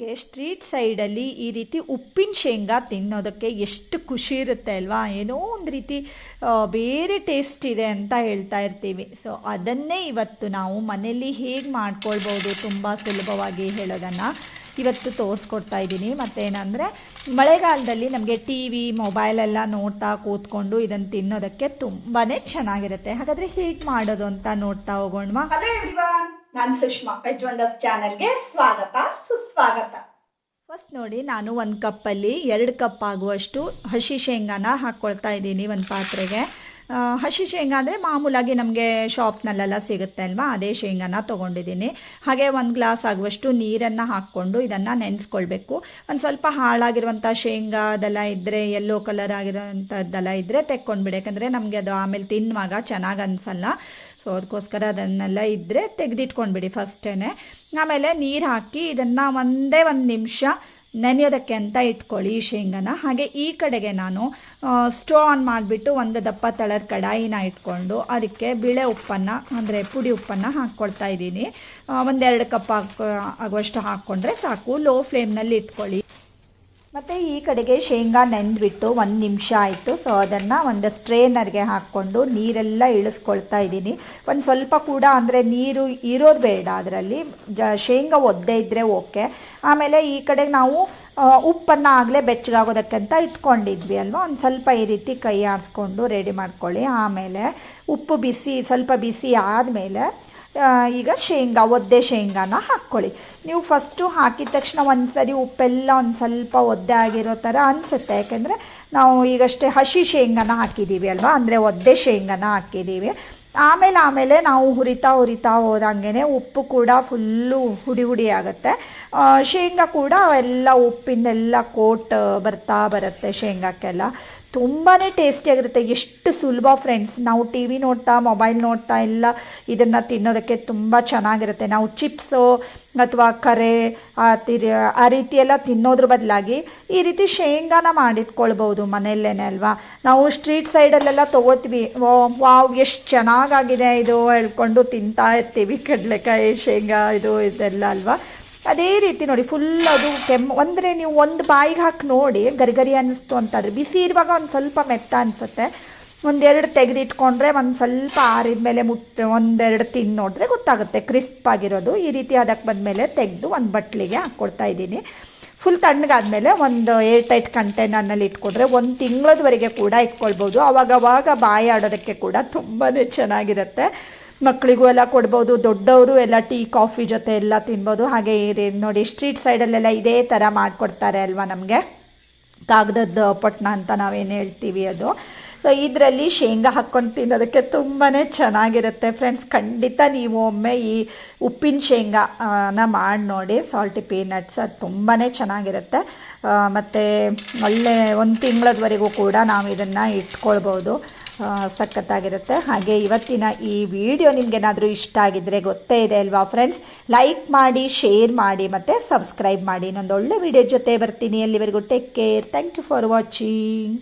ನಮಗೆ ಸ್ಟ್ರೀಟ್ ಸೈಡಲ್ಲಿ ಈ ರೀತಿ ಉಪ್ಪಿನ ಶೇಂಗಾ ತಿನ್ನೋದಕ್ಕೆ ಎಷ್ಟು ಖುಷಿ ಇರುತ್ತೆ ಅಲ್ವಾ? ಏನೋ ಒಂದು ರೀತಿ ಬೇರೆ ಟೇಸ್ಟ್ ಇದೆ ಅಂತ ಹೇಳ್ತಾ ಇರ್ತೀವಿ. ಸೊ ಅದನ್ನೇ ಇವತ್ತು ನಾವು ಮನೆಯಲ್ಲಿ ಹೇಗೆ ಮಾಡ್ಕೊಳ್ಬೋದು ತುಂಬ ಸುಲಭವಾಗಿ ಹೇಳೋದನ್ನು ಇವತ್ತು ತೋರಿಸ್ಕೊಡ್ತಾ ಇದ್ದೀನಿ. ಮತ್ತೇನಂದರೆ ಮಳೆಗಾಲದಲ್ಲಿ ನಮಗೆ ಟಿ ವಿ ಮೊಬೈಲೆಲ್ಲ ನೋಡ್ತಾ ಕೂತ್ಕೊಂಡು ಇದನ್ನು ತಿನ್ನೋದಕ್ಕೆ ತುಂಬಾ ಚೆನ್ನಾಗಿರುತ್ತೆ. ಹಾಗಾದರೆ ಹೇಗೆ ಮಾಡೋದು ಅಂತ ನೋಡ್ತಾ ಹೋಗೋಣ ನಾನು ಸುಷ್ಮಾ ವೆಜ್ ಚಾನಲ್ಗೆ ಸ್ವಾಗತ. ಸುಸ್ವಾಗತ ಫಸ್ಟ್ ನೋಡಿ, ನಾನು ಒಂದು ಕಪ್ಪಲ್ಲಿ ಎರಡು ಕಪ್ ಆಗುವಷ್ಟು ಹಸಿ ಶೇಂಗಾನ ಹಾಕ್ಕೊಳ್ತಾ ಇದ್ದೀನಿ ಒಂದು ಪಾತ್ರೆಗೆ. ಹಸಿ ಶೇಂಗಾ ಅಂದರೆ ಮಾಮೂಲಾಗಿ ನಮಗೆ ಶಾಪ್ನಲ್ಲೆಲ್ಲ ಸಿಗುತ್ತೆ ಅಲ್ವಾ? ಅದೇ ಶೇಂಗಾನ ತೊಗೊಂಡಿದ್ದೀನಿ. ಹಾಗೆ ಒಂದು ಗ್ಲಾಸ್ ಆಗುವಷ್ಟು ನೀರನ್ನು ಹಾಕ್ಕೊಂಡು ಇದನ್ನು ನೆನೆಸ್ಕೊಳ್ಬೇಕು. ಒಂದು ಸ್ವಲ್ಪ ಹಾಳಾಗಿರುವಂಥ ಶೇಂಗಾ ಅದೆಲ್ಲ ಇದ್ದರೆ ಯೆಲ್ಲೋ ಕಲರ್ ಆಗಿರೋಂಥದ್ದೆಲ್ಲ ಇದ್ದರೆ ತೆಕ್ಕೊಂಡ್ಬಿಡಿ. ಯಾಕಂದರೆ ನಮಗೆ ಅದು ಆಮೇಲೆ ತಿನ್ನುವಾಗ ಚೆನ್ನಾಗಿ ಅನಿಸಲ್ಲ. ಸೊ ಅದಕ್ಕೋಸ್ಕರ ಅದನ್ನೆಲ್ಲ ಇದ್ದರೆ ತೆಗೆದಿಟ್ಕೊಂಡ್ಬಿಡಿ ಫಸ್ಟೇ ಆಮೇಲೆ ನೀರು ಹಾಕಿ ಇದನ್ನು ಒಂದೇ ಒಂದು ನಿಮಿಷ ನೆನೆಯೋದಕ್ಕೆ ಅಂತ ಇಟ್ಕೊಳ್ಳಿ ಈ ಶೇಂಗಾನ. ಹಾಗೆ ಈ ಕಡೆಗೆ ನಾನು ಸ್ಟವ್ ಆನ್ ಮಾಡಿಬಿಟ್ಟು ಒಂದು ದಪ್ಪ ತಳದ ಕಡಾಯಿನ ಇಟ್ಕೊಂಡು ಅದಕ್ಕೆ ಬಿಳೆ ಉಪ್ಪನ್ನು, ಅಂದರೆ ಪುಡಿ ಉಪ್ಪನ್ನು ಹಾಕ್ಕೊಳ್ತಾ ಇದ್ದೀನಿ. ಒಂದೆರಡು ಕಪ್ ಹಾಕೋ, ಆಗುವಷ್ಟು ಹಾಕ್ಕೊಂಡ್ರೆ ಸಾಕು. ಲೋ ಫ್ಲೇಮ್ನಲ್ಲಿ ಇಟ್ಕೊಳ್ಳಿ. ಮತ್ತು ಈ ಕಡೆಗೆ ಶೇಂಗಾ ನೆಂದ್ಬಿಟ್ಟು ಒಂದು ನಿಮಿಷ ಆಯಿತು. ಸೊ ಅದನ್ನು ಒಂದು ಸ್ಟ್ರೇನರ್ಗೆ ಹಾಕ್ಕೊಂಡು ನೀರೆಲ್ಲ ಇಳಿಸ್ಕೊಳ್ತಾ ಇದ್ದೀನಿ. ಒಂದು ಸ್ವಲ್ಪ ಕೂಡ ಅಂದರೆ ನೀರು ಇರೋದು ಬೇಡ ಅದರಲ್ಲಿ. ಜ, ಶೇಂಗಾ ಒದ್ದೆ ಇದ್ದರೆ ಓಕೆ. ಆಮೇಲೆ ಈ ಕಡೆ ನಾವು ಉಪ್ಪನ್ನು ಆಗಲೇ ಬೆಚ್ಚಗಾಗೋದಕ್ಕಂತ ಇಟ್ಕೊಂಡಿದ್ವಿ ಅಲ್ವಾ? ಒಂದು ಸ್ವಲ್ಪ ಈ ರೀತಿ ಕೈ ಆಡಿಸ್ಕೊಂಡು ರೆಡಿ ಮಾಡ್ಕೊಳ್ಳಿ. ಆಮೇಲೆ ಉಪ್ಪು ಬಿಸಿ, ಸ್ವಲ್ಪ ಬಿಸಿ ಆದಮೇಲೆ ಈಗ ಶೇಂಗಾ, ಒದ್ದೆ ಶೇಂಗಾನ ಹಾಕ್ಕೊಳ್ಳಿ. ನೀವು ಫಸ್ಟು ಹಾಕಿದ ತಕ್ಷಣ ಒಂದು ಸರಿ ಉಪ್ಪೆಲ್ಲ ಒಂದು ಸ್ವಲ್ಪ ಒದ್ದೆ ಆಗಿರೋ ಥರ ಅನಿಸುತ್ತೆ. ಯಾಕೆಂದರೆ ನಾವು ಈಗಷ್ಟೇ ಹಸಿ ಶೇಂಗಾನ ಹಾಕಿದ್ದೀವಿ ಅಲ್ವಾ? ಅಂದರೆ ಒದ್ದೆ ಶೇಂಗಾನ ಹಾಕಿದ್ದೀವಿ ಆಮೇಲೆ ಆಮೇಲೆ ನಾವು ಹುರಿತಾ ಹುರಿತಾ ಹೋದಂಗೆ ಉಪ್ಪು ಕೂಡ ಫುಲ್ಲು ಹುಡಿ ಹುಡಿ ಆಗುತ್ತೆ. ಶೇಂಗಾ ಕೂಡ ಎಲ್ಲ ಉಪ್ಪಿಂದೆಲ್ಲ ಕೋಟ್ ಬರ್ತಾ ಬರುತ್ತೆ ಶೇಂಗಾಕ್ಕೆಲ್ಲ. ತುಂಬಾ ಟೇಸ್ಟಿಯಾಗಿರುತ್ತೆ ಎಷ್ಟು ಸುಲಭ ಫ್ರೆಂಡ್ಸ್ ನಾವು ಟಿ ವಿ ನೋಡ್ತಾ ಮೊಬೈಲ್ ನೋಡ್ತಾ, ಎಲ್ಲ ಇದನ್ನು ತಿನ್ನೋದಕ್ಕೆ ತುಂಬ ಚೆನ್ನಾಗಿರುತ್ತೆ. ನಾವು ಚಿಪ್ಸು ಅಥವಾ ಕರೆ, ಆ ತಿರಿ, ಆ ರೀತಿ ಎಲ್ಲ ತಿನ್ನೋದ್ರ ಬದಲಾಗಿ ಈ ರೀತಿ ಶೇಂಗಾನ ಮಾಡಿಟ್ಕೊಳ್ಬೋದು ಮನೆಯಲ್ಲೇ ಅಲ್ವಾ? ನಾವು ಸ್ಟ್ರೀಟ್ ಸೈಡಲ್ಲೆಲ್ಲ ತೊಗೋತೀವಿ. ವಾವ್, ಎಷ್ಟು ಚೆನ್ನಾಗಾಗಿದೆ ಇದು ಹೇಳ್ಕೊಂಡು ತಿಂತಾ ಇರ್ತೀವಿ. ಕಡಲೆಕಾಯಿ, ಶೇಂಗಾ, ಇದು, ಇದೆಲ್ಲ ಅಲ್ವಾ? ಅದೇ ರೀತಿ ನೋಡಿ ಫುಲ್ ಅದು ಕೆಮ್ಮು ಅಂದರೆ ನೀವು ಒಂದು ಬಾಯಿಗೆ ಹಾಕಿ ನೋಡಿ, ಗರಿಗರಿ ಅನ್ನಿಸ್ತು ಅಂತಾದ್ರೆ, ಬಿಸಿ ಇರುವಾಗ ಒಂದು ಸ್ವಲ್ಪ ಮೆತ್ತ ಅನಿಸುತ್ತೆ. ಒಂದೆರಡು ತೆಗೆದಿಟ್ಕೊಂಡ್ರೆ ಒಂದು ಸ್ವಲ್ಪ ಆರಿದ ಮೇಲೆ ಮುಟ್ಟು, ಒಂದೆರಡು ತಿಂದು ನೋಡಿದ್ರೆ ಗೊತ್ತಾಗುತ್ತೆ. ಕ್ರಿಸ್ಪ್ ಆಗಿರೋದು. ಈ ರೀತಿ ಅದಕ್ಕೆ ಬಂದಮೇಲೆ ತೆಗೆದು ಒಂದು ಬಟ್ಲಿಗೆ ಹಾಕ್ಕೊಡ್ತಾ ಇದ್ದೀನಿ. ಫುಲ್ ತಣ್ಣಗಾದ್ಮೇಲೆ ಒಂದು ಏರ್ ಟೈಟ್ ಕಂಟೈನರ್ನಲ್ಲಿ ಇಟ್ಕೊಂಡ್ರೆ ಒಂದು ತಿಂಗಳದವರೆಗೆ ಕೂಡ ಇಟ್ಕೊಳ್ಬೋದು. ಅವಾಗವಾಗ ಬಾಯಿ ಆಡೋದಕ್ಕೆ ಕೂಡ ತುಂಬಾ ಚೆನ್ನಾಗಿರುತ್ತೆ. ಮಕ್ಕಳಿಗೂ ಎಲ್ಲ ಕೊಡ್ಬೋದು, ದೊಡ್ಡವರು ಎಲ್ಲ ಟೀ, ಕಾಫಿ ಜೊತೆ ಎಲ್ಲ ತಿನ್ಬೋದು. ಹಾಗೆ ನೋಡಿ ಸ್ಟ್ರೀಟ್ ಸೈಡಲ್ಲೆಲ್ಲ ಇದೇ ಥರ ಮಾಡಿಕೊಡ್ತಾರೆ ಅಲ್ವಾ ನಮಗೆ? ಕಾಗದದ ಪೊಟ್ನ ಅಂತ ನಾವೇನು ಹೇಳ್ತೀವಿ ಅದು. ಸೊ ಇದರಲ್ಲಿ ಶೇಂಗಾ ಹಾಕ್ಕೊಂಡು ತಿನ್ನೋದಕ್ಕೆ ತುಂಬಾ ಚೆನ್ನಾಗಿರುತ್ತೆ ಫ್ರೆಂಡ್ಸ್ ಖಂಡಿತ ನೀವು ಒಮ್ಮೆ ಈ ಉಪ್ಪಿನ ಶೇಂಗಾನ ಮಾಡಿ ನೋಡಿ ಸಾಲ್ಟಿ ಪೀನಟ್ಸ್ ಅದು ತುಂಬಾ ಚೆನ್ನಾಗಿರುತ್ತೆ. ಮತ್ತು ಒಳ್ಳೆ ಒಂದು ತಿಂಗಳದವರೆಗೂ ಕೂಡ ನಾವು ಇದನ್ನು ಇಟ್ಕೊಳ್ಬೋದು. ಸಖತ್ತಾಗಿರುತ್ತೆ. ಹಾಗೆ ಇವತ್ತಿನ ಈ ವಿಡಿಯೋ ನಿಮಗೇನಾದರೂ ಇಷ್ಟ ಆಗಿದ್ದರೆ ಗೊತ್ತೇ ಇದೆ ಅಲ್ವಾ ಫ್ರೆಂಡ್ಸ್ ಲೈಕ್ ಮಾಡಿ ಶೇರ್ ಮಾಡಿ ಮತ್ತು ಸಬ್ಸ್ಕ್ರೈಬ್ ಮಾಡಿ. ಇನ್ನೊಂದು ಒಳ್ಳೆ ವಿಡಿಯೋ ಜೊತೆ ಬರ್ತೀನಿ. ಅಲ್ಲಿವರೆಗೂ take care thank you for watching